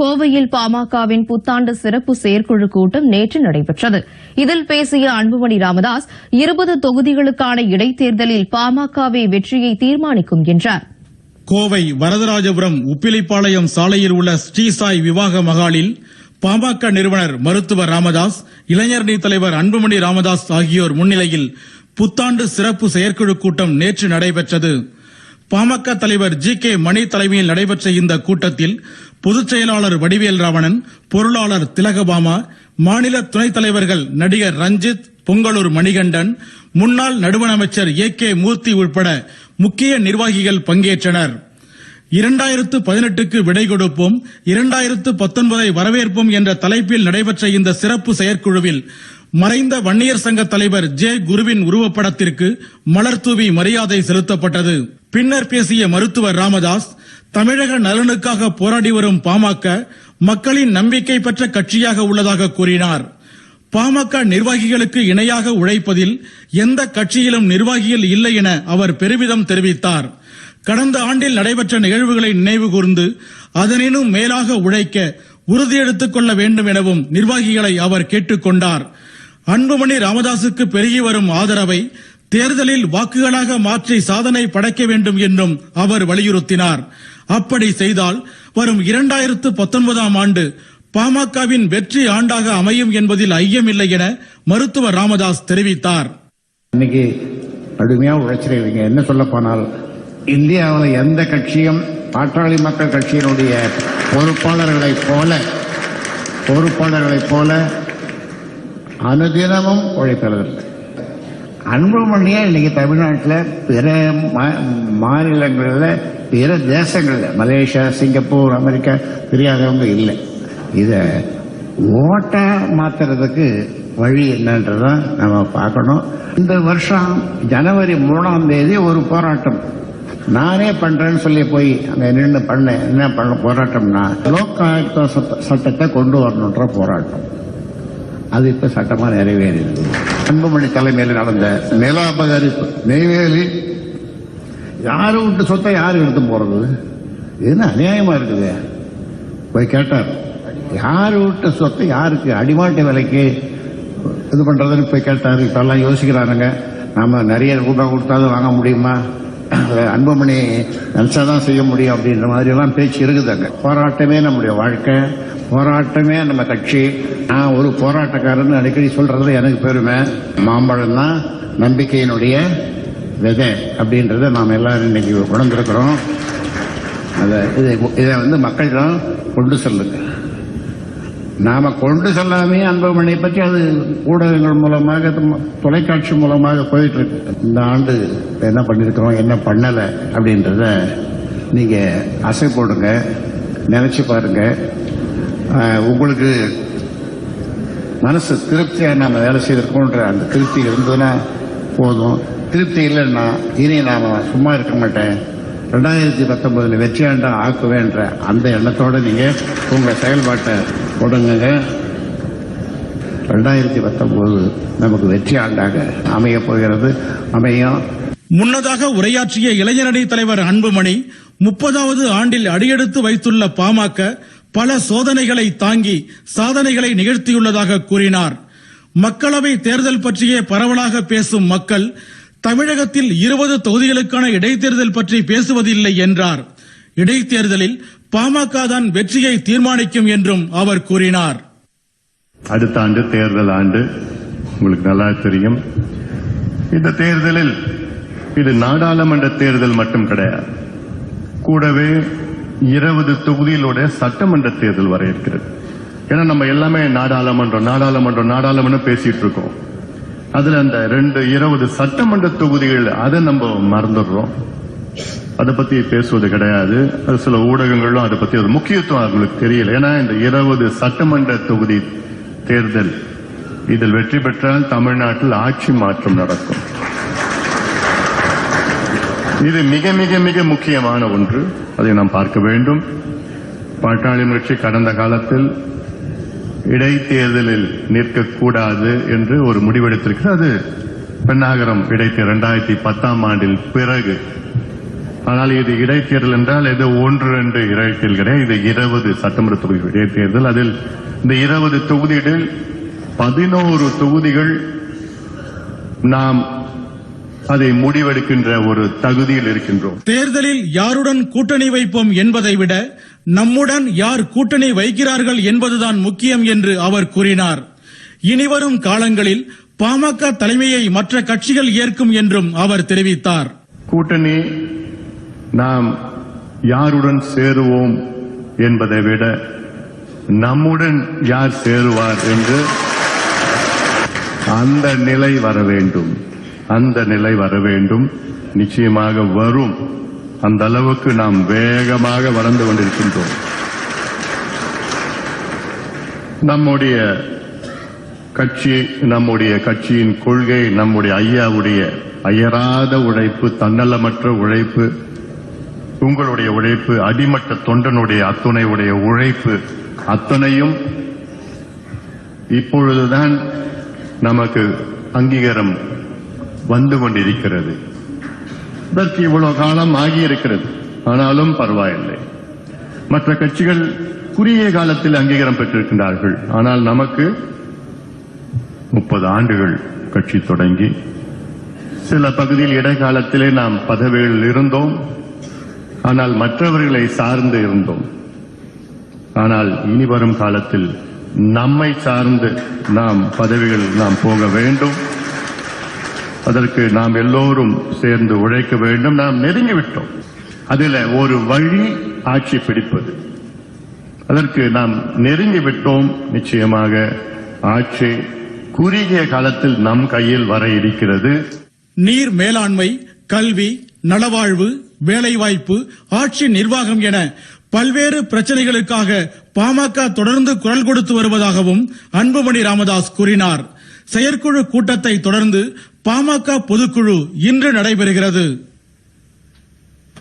கோவையில் பாமகவின் புத்தாண்டு சிறப்பு செயற்குழு கூட்டம் நேற்று நடைபெற்றது. இதில் பேசிய அன்புமணி ராமதாஸ் இருபது தொகுதிகளுக்கான இடைத்தேர்தலில் பாமகவே வெற்றியை தீர்மானிக்கும் என்றார். கோவை வரதராஜபுரம் உப்பிலிப்பாளையம் சாலையில் உள்ள ஸ்ரீசாய் விவாக மகாலில் பாமக நிறுவனர் மருத்துவர் ராமதாஸ் இளைஞரணி தலைவர் அன்புமணி ராமதாஸ் ஆகியோர் முன்னிலையில் புத்தாண்டு சிறப்பு செயற்குழு கூட்டம் நேற்று நடைபெற்றது. பாமக தலைவர் ஜி கே மணி தலைமையில் நடைபெற்ற இந்த கூட்டத்தில் பொதுச் செயலாளர் வடிவேல் ராவணன் பொருளாளர் திலகபாமா மாநில துணைத் தலைவர்கள் நடிகர் ரஞ்சித் பொங்கலூர் மணிகண்டன் முன்னாள் நடுவண் அமைச்சர் ஏ கே மூர்த்தி உட்பட முக்கிய நிர்வாகிகள் பங்கேற்றனர். இரண்டாயிரத்து பதினெட்டுக்கு விடை கொடுப்போம் இரண்டாயிரத்து பத்தொன்பதை வரவேற்போம் என்ற தலைப்பில் நடைபெற்ற இந்த சிறப்பு செயற்குழுவில் மறைந்த வன்னியர் சங்க தலைவர் ஜே குருவின் உருவப்படத்திற்கு மலர் தூவி மரியாதை செலுத்தப்பட்டது. பின்னர் பேசிய மருத்துவர் ராமதாஸ் தமிழக நலனுக்காக போராடி வரும் பாமக மக்களின் நம்பிக்கை பெற்ற கட்சியாக உள்ளதாக கூறினார். பாமக நிர்வாகிகளுக்கு இணையாக உழைப்பதில் எந்த கட்சியிலும் நிர்வாகிகள் இல்லை என அவர் பெருமிதம் தெரிவித்தார். கடந்த ஆண்டில் நடைபெற்ற நிகழ்வுகளை நினைவு கூர்ந்து அதனினும் மேலாக உழைக்க உறுதியெடுத்துக் கொள்ள வேண்டும் எனவும் நிர்வாகிகளை அவர் கேட்டுக்கொண்டார் அன்புமணி ராமதாசுக்கு பெருகி வரும் ஆதரவை தேர்தலில் வாக்குகளாக மாற்றி சாதனை படைக்க வேண்டும் என்றும் அவர் வலியுறுத்தினார். அப்படி செய்தால் வரும் இரண்டாயிரத்து பத்தொன்பதாம் ஆண்டு பாமகவின் வெற்றி ஆண்டாக அமையும் என்பதில் ஐயமில்லை என மருத்துவர் ராமதாஸ் தெரிவித்தார். இன்னைக்கு கடுமையாக உழைச்சிருக்கீங்க என்ன சொல்ல போனால் இந்தியாவில் எந்த கட்சியும் பாட்டாளி மக்கள் கட்சியினுடைய பொறுப்பாளர்களைப் போல பொறுப்பாளர்களைப் போல அனுதினமும் உழைப்பதில்லை அன்புமணியே இன்னைக்கு தமிழ்நாட்டில் பிற மா- மாநிலங்களில் பிற தேசங்களில் மலேசியா சிங்கப்பூர் அமெரிக்கா தெரியாதவங்க இல்லை. இதை ஓட்டா மாத்துறதுக்கு வழி என்னன்றதான் நம்ம பார்க்கணும். இந்த வருஷம் ஜனவரி மூணாம் தேதி ஒரு போராட்டம். நானே பண்றேன்னு சொல்லி போய் அங்கே நின்று பண்ணேன் என்ன பண்ண போராட்டம்னா லோக் ஆயுக்தா சட்ட- சட்டத்தை கொண்டு வரணுன்ற போராட்டம். அது இப்ப சட்டமா நிறைவேறியது அன்புமணி தலைமையில் நடந்த நில அபகரிப்பு நெய்வேலி யாரும் விட்டு சொத்தை யார் எடுத்து போறது? என்ன அநியாயமா இருக்குது? போய் கேட்டார். யாரு விட்ட சொத்தை யாருக்கு அடிமாட்டு விலைக்கு இது பண்றதுன்னு போய் கேட்டாரு. இப்பெல்லாம் யோசிக்கிறானுங்க. நாம நிறைய ரூபாய் கொடுத்தாலும் வாங்க முடியுமா? அன்புமணி நினைச்சாதான் செய்ய முடியும் அப்படின்ற மாதிரி எல்லாம் பேச்சு இருக்குதுங்க போராட்டமே நம்முடைய வாழ்க்கை போராட்டமே நம்ம கட்சி. நான் ஒரு போராட்டக்காரன் அடிக்கடி சொல்றதுல எனக்கு பெருமை. மாம்பழம் தான் நம்பிக்கையினுடைய விதை அப்படின்றத நாம் எல்லாரும் இன்னைக்கு உணர்ந்திருக்கிறோம். அதை இதை இதை வந்து மக்களிடம் கொண்டு செல்லுங்க. நாம கொண்டு செல்லாமே அன்புமணி பற்றி அது ஊடகங்கள் மூலமாக தொலைக்காட்சி மூலமாக போயிட்டு இருக்கு இந்த ஆண்டு என்ன பண்ணிருக்கிறோம் என்ன பண்ணல அப்படின்றத நீங்க அசை போடுங்க நினைச்சு பாருங்க. உங்களுக்கு மனசு திருப்தியா நாம வேலை செய்திருக்கோன்ற அந்த திருப்தி இருந்ததுன்னா போதும். திருப்தி இல்லைன்னா இனி நாம சும்மா இருக்க மாட்டேன். ரெண்டாயிரத்தி பத்தொன்பதுல வெற்றி ஆக்குவேன்ற அந்த எண்ணத்தோட நீங்க உங்க செயல்பாட்டை தொடங்குங்க ரெண்டாயிரத்தி பத்தொன்பது நமக்கு வெற்றி ஆண்டாக அமைய போகிறது. அமையும். முன்னதாக உரையாற்றிய இளைஞரணி தலைவர் அன்புமணி முப்பதாவது ஆண்டில் அடியெடுத்து வைத்துள்ள பாமக பல சோதனைகளை தாங்கி சாதனைகளை நிகழ்த்தியுள்ளதாக கூறினார். மக்களவை தேர்தல் பற்றியே பரவலாக பேசும் மக்கள் தமிழகத்தில் இருபது தொகுதிகளுக்கான இடைத்தேர்தல் பற்றி பேசுவதில்லை என்றார். இடைத்தேர்தலில் பாமக தான் வெற்றியை தீர்மானிக்கும் என்றும் அவர் கூறினார். அடுத்த ஆண்டு தேர்தல் ஆண்டு உங்களுக்கு நல்லா தெரியும். இந்த தேர்தலில் இது நாடாளுமன்ற தேர்தல் மட்டும் கிடையாது. கூடவே இருபது தொகுதிகளோட சட்டமன்ற தேர்தல் வர இருக்கிறது. ஏன்னா நம்ம எல்லாமே நாடாளுமன்றம் நாடாளுமன்றம் நாடாளுமன்றம் பேசிட்டு இருக்கோம். அதுல அந்த ரெண்டு இருபது சட்டமன்ற தொகுதிகள் அதை நம்ம மறந்துடுறோம். அதை பத்தி பேசுவது கிடையாது. அது சில ஊடகங்களும் அதை பத்தி ஒரு முக்கியத்துவம் அவங்களுக்கு தெரியல. ஏன்னா இந்த இருபது சட்டமன்ற தொகுதி தேர்தல் இதில் வெற்றி பெற்றால் தமிழ்நாட்டில் ஆட்சி மாற்றம் நடக்கும். இது மிக மிக மிக முக்கியமான ஒன்று. அதை நாம் பார்க்க வேண்டும். பாட்டாளி முயற்சி கடந்த காலத்தில் இடைத்தேர்தலில் நிற்கக்கூடாது என்று ஒரு முடிவெடுத்திருக்கிறது. அது பெண்ணாகரம் இடைத்தேர்தல் இரண்டாயிரத்தி பத்தாம் ஆண்டில் பிறகு. ஆனால் இது இடைத்தேர்தல் என்றால் இது ஒன்று ரெண்டு இடைத்தேர்தல் கிடையாது. இது இருபது சட்டமன்ற தொகுதி இடைத்தேர்தல். அதில் இந்த இருபது தொகுதிகளில் பதினோரு தொகுதிகள் நாம் அதை முடிவெடுக்கின்ற ஒரு தகுதியில் இருக்கின்றோம். தேர்தலில் யாருடன் கூட்டணி வைப்போம் என்பதை விட நம்முடன் யார் கூட்டணி வைக்கிறார்கள் என்பதுதான் முக்கியம் என்று அவர் கூறினார். இனிவரும் காலங்களில் பாமக தலைமையை மற்ற கட்சிகள் ஏற்கும் என்றும் அவர் தெரிவித்தார். கூட்டணி நாம் யாருடன் சேருவோம் என்பதை விட நம்முடன் யார் சேருவார் என்று அந்த நிலை வர வேண்டும். அந்த நிலை வர வேண்டும். நிச்சயமாக வரும். அந்த அளவுக்கு நாம் வேகமாக வளர்ந்து கொண்டிருக்கின்றோம். நம்முடைய கட்சி நம்முடைய கட்சியின் கொள்கை நம்முடைய ஐயாவுடைய அயராத உழைப்பு தன்னலமற்ற உழைப்பு உங்களுடைய உழைப்பு அடிமட்ட தொண்டனுடைய அத்துணையுடைய உழைப்பு அத்தனையும் இப்பொழுதுதான் நமக்கு அங்கீகாரம் வந்து கொண்டிருக்கிறது. இதற்கு இவ்வளவு காலம் ஆகியிருக்கிறது. ஆனாலும் பரவாயில்லை. மற்ற கட்சிகள் குறுகிய காலத்தில் அங்கீகாரம் பெற்றிருக்கின்றார்கள். ஆனால் நமக்கு முப்பது ஆண்டுகள் கட்சி தொடங்கி சில பகுதியில் இடைக்காலத்திலே நாம் பதவிகளில் இருந்தோம். ஆனால் மற்றவர்களை சார்ந்து இருந்தோம். ஆனால் இனி வரும் காலத்தில் நம்மை சார்ந்து நாம் பதவிகள் நாம் போக வேண்டும். அதற்கு நாம் எல்லோரும் சேர்ந்து உழைக்க வேண்டும். நாம் நெருங்கிவிட்டோம் அதில் ஒரு வழி ஆட்சி பிடிப்பது. அதற்கு நாம் நெருங்கிவிட்டோம் நிச்சயமாக ஆட்சி குறுகிய காலத்தில் நம் கையில் வர இருக்கிறது. நீர் மேலாண்மை கல்வி நலவாழ்வு வேலைவாய்ப்பு ஆட்சி நிர்வாகம் என பல்வேறு பிரச்சனைகளுக்காக பாமக தொடர்ந்து குரல் கொடுத்து வருவதாகவும் அன்புமணி ராமதாஸ் கூறினார். செயற்குழு கூட்டத்தை தொடர்ந்து பாமக பொதுக்குழு இன்று நடைபெறுகிறது.